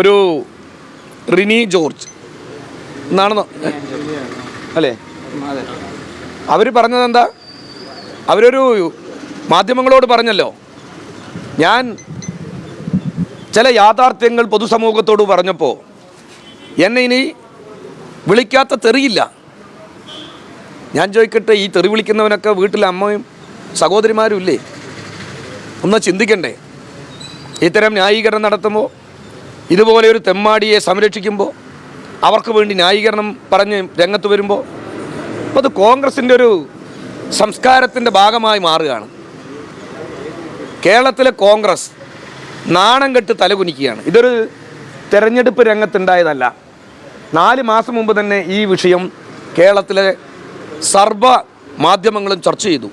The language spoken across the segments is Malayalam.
ഒരു റിനി ജോർജ്. എന്നാണെന്നോ അല്ലേ? അവർ പറഞ്ഞത് എന്താ അവരൊരു മാധ്യമങ്ങളോട് പറഞ്ഞല്ലോ. ഞാൻ ചില യാഥാർത്ഥ്യങ്ങൾ പൊതുസമൂഹത്തോട് പറഞ്ഞപ്പോൾ എന്നെ ഇനി വിളിക്കാത്ത തെറിയില്ല. ഞാൻ ചോദിക്കട്ടെ ഈ തെറി വിളിക്കുന്നവനൊക്കെ വീട്ടിൽ അമ്മയും സഹോദരിമാരും ഇല്ലേ? ഒന്ന് ചിന്തിക്കണ്ടേ? ഇത്തരം ന്യായീകരണം നടത്തുമ്പോൾ ഇതുപോലെ ഒരു തെമ്മാടിയെ സംരക്ഷിക്കുമ്പോൾ അവർക്ക് വേണ്ടി ന്യായീകരണം പറഞ്ഞ് രംഗത്ത് വരുമ്പോൾ അത് കോൺഗ്രസിന്റെ ഒരു സംസ്കാരത്തിന്റെ ഭാഗമായി മാറുകയാണ്. കേരളത്തിലെ കോൺഗ്രസ് നാണം കെട്ട് തലകുനിക്കുകയാണ്. ഇതൊരു തെരഞ്ഞെടുപ്പ് രംഗത്തുണ്ടായതല്ല. നാല് മാസം മുമ്പ് തന്നെ ഈ വിഷയം കേരളത്തിലെ സർവ മാധ്യമങ്ങളും ചർച്ച ചെയ്തു.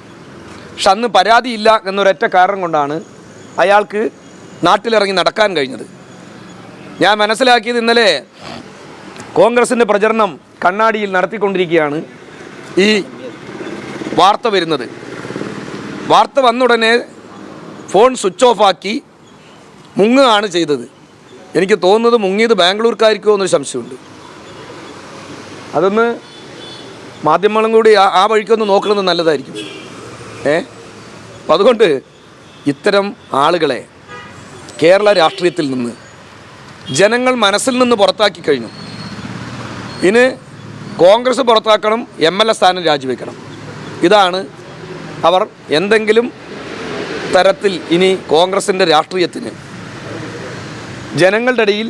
പക്ഷെ അന്ന് പരാതിയില്ല എന്നൊരൊറ്റ കാരണം കൊണ്ടാണ് അയാൾക്ക് നാട്ടിലിറങ്ങി നടക്കാൻ കഴിഞ്ഞത്. ഞാൻ മനസ്സിലാക്കിയത് ഇന്നലെ കോൺഗ്രസിന്റെ പ്രചരണം കണ്ണാടിയിൽ നടത്തിക്കൊണ്ടിരിക്കുകയാണ് ഈ വാർത്ത വരുന്നത്. വാർത്ത വന്നുടനെ ഫോൺ സ്വിച്ച് ഓഫ് ആക്കി മുങ്ങുകയാണ് ചെയ്തത്. എനിക്ക് തോന്നുന്നത് മുങ്ങിയത് ബാംഗ്ലൂർക്കായിരിക്കുമോ എന്നൊരു സംശയമുണ്ട്. അതൊന്ന് മാധ്യമങ്ങളും കൂടി ആ ആ വഴിക്കൊന്ന് നോക്കുന്നത് നല്ലതായിരിക്കും. ഏ? അപ്പം അതുകൊണ്ട് ഇത്തരം ആളുകളെ കേരള രാഷ്ട്രീയത്തിൽ നിന്ന് ജനങ്ങൾ മനസ്സിൽ നിന്ന് പുറത്താക്കി കഴിഞ്ഞു. ഇനി കോൺഗ്രസ് പുറത്താക്കണം എം എൽ എ സ്ഥാനം രാജിവെക്കണം. ഇതാണ് അവർ എന്തെങ്കിലും തരത്തിൽ ഇനി കോൺഗ്രസിന്റെ രാഷ്ട്രീയത്തിന് ജനങ്ങളുടെ ഇടയിൽ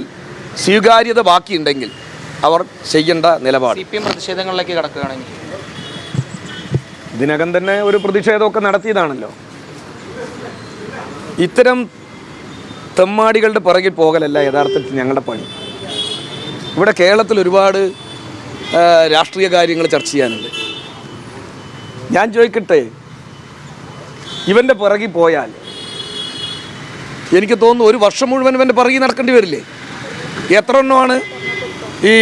സ്വീകാര്യത ബാക്കിയുണ്ടെങ്കിൽ അവർ ചെയ്യേണ്ട നിലപാട്. സി പി എം പ്രതിഷേധങ്ങളിലേക്ക് കടക്കുകയാണെങ്കിൽ. ഇതിനകം തന്നെ ഒരു പ്രതിഷേധമൊക്കെ നടത്തിയതാണല്ലോ. ഇത്തരം തെമ്മാടികളുടെ പുറകിൽ പോകലല്ല യഥാർത്ഥത്തിൽ ഞങ്ങളുടെ പണി. ഇവിടെ കേരളത്തിൽ ഒരുപാട് രാഷ്ട്രീയ കാര്യങ്ങൾ ചർച്ച ചെയ്യാനുണ്ട്. ഞാൻ ചോദിക്കട്ടെ ഇവന്റെ പുറകിൽ പോയാൽ എനിക്ക് തോന്നുന്നു ഒരു വർഷം മുഴുവൻ ഇവന്റെ പുറകിൽ നടക്കേണ്ടി വരില്ലേ? എത്ര എണ്ണമാണ്? ഈ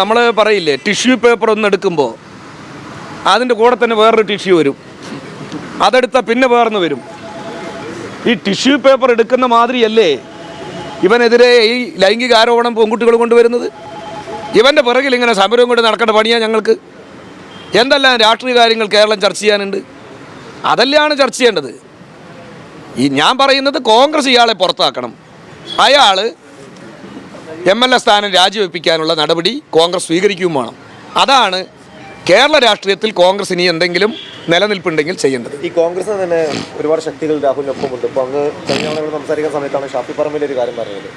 നമ്മൾ പറയില്ലേ ടിഷ്യൂ പേപ്പർ ഒന്ന് എടുക്കുമ്പോൾ അതിന്റെ കൂടെ തന്നെ വേറൊരു ടിഷ്യൂ വരും. അതെടുത്താൽ പിന്നെ വേറൊന്ന് വരും. ഈ ടിഷ്യൂ പേപ്പർ എടുക്കുന്ന മാതിരിയല്ലേ ഇവനെതിരെ ഈ ലൈംഗിക ആരോപണം പെൺകുട്ടികൾ കൊണ്ടുവരുന്നത്? ഇവന്റെ പിറകിൽ ഇങ്ങനെ സമരവും കൊണ്ട് നടക്കേണ്ട പണിയാ ഞങ്ങൾക്ക്? എന്തെല്ലാം രാഷ്ട്രീയ കാര്യങ്ങൾ കേരളം ചർച്ച ചെയ്യാനുണ്ട്? അതെല്ലാം ചർച്ച ചെയ്യേണ്ടത്. ഈ ഞാൻ പറയുന്നത് കോൺഗ്രസ് ഇയാളെ പുറത്താക്കണം. അയാൾ എം എൽ എ സ്ഥാനം രാജിവെപ്പിക്കാനുള്ള നടപടി കോൺഗ്രസ് സ്വീകരിക്കുകയും വേണം. അതാണ് കേരള രാഷ്ട്രീയത്തിൽ കോൺഗ്രസ് ഇനി എന്തെങ്കിലും നിലനിൽപ്പുണ്ടെങ്കിൽ ചെയ്യേണ്ടത്. ഈ കോൺഗ്രസ് തന്നെ ഒരുപാട് ശക്തികൾ രാഹുലിനൊപ്പമുണ്ട്. ഇപ്പോൾ അങ്ങ് കഴിഞ്ഞ തവണ ഇവിടെ സംസാരിക്കുന്ന സമയത്താണ് ഷാഫി പറമ്പിൽ ഒരു കാര്യം പറഞ്ഞത്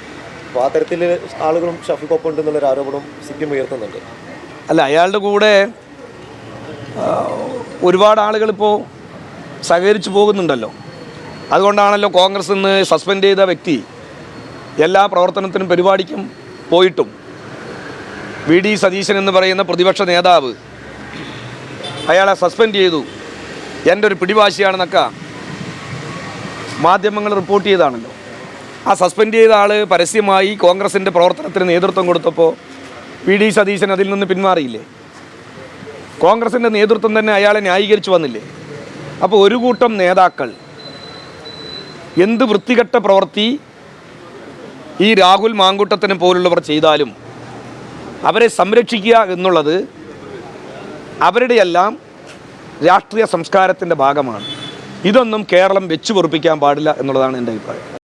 അപ്പോൾ ആ തരത്തിൽ ആളുകളും ഷാഫിക്കൊപ്പം ഉണ്ട് എന്നുള്ളൊരു ആരോപണം സി പി എം ഉയർത്തുന്നുണ്ട്. അല്ല അയാളുടെ കൂടെ ഒരുപാട് ആളുകൾ ഇപ്പോൾ സഹകരിച്ചു പോകുന്നുണ്ടല്ലോ. അതുകൊണ്ടാണല്ലോ കോൺഗ്രസ് നിന്ന് സസ്പെൻഡ് ചെയ്ത വ്യക്തി എല്ലാ പ്രവർത്തനത്തിനും പരിപാടിക്കും പോയിട്ടും വി ഡി സതീശൻ എന്ന് പറയുന്ന പ്രതിപക്ഷ നേതാവ് അയാളെ സസ്പെൻഡ് ചെയ്തു. എന്റെ ഒരു പിടിവാശിയാണെന്നൊക്കെ മാധ്യമങ്ങൾ റിപ്പോർട്ട് ചെയ്താണല്ലോ. ആ സസ്പെൻഡ് ചെയ്ത ആൾ പരസ്യമായി കോൺഗ്രസിന്റെ പ്രവർത്തനത്തിന് നേതൃത്വം കൊടുത്തപ്പോൾ വി ഡി സതീശൻ അതിൽ നിന്ന് പിന്മാറിയില്ലേ? കോൺഗ്രസിന്റെ നേതൃത്വം തന്നെ അയാളെ ന്യായീകരിച്ചു വന്നില്ലേ? അപ്പോൾ ഒരു കൂട്ടം നേതാക്കൾ എന്ത് വൃത്തികെട്ട പ്രവൃത്തി ഈ രാഹുൽ മാങ്കൂട്ടത്തിനെ പോലുള്ളവർ ചെയ്താലും അവരെ സംരക്ഷിക്കുക എന്നുള്ളത് അവരുടെയെല്ലാം രാഷ്ട്രീയ സംസ്കാരത്തിന്റെ ഭാഗമാണ്. ഇതൊന്നും കേരളം വെച്ചു പൊറുപ്പിക്കാൻ പാടില്ല എന്നുള്ളതാണ് എന്റെ അഭിപ്രായം.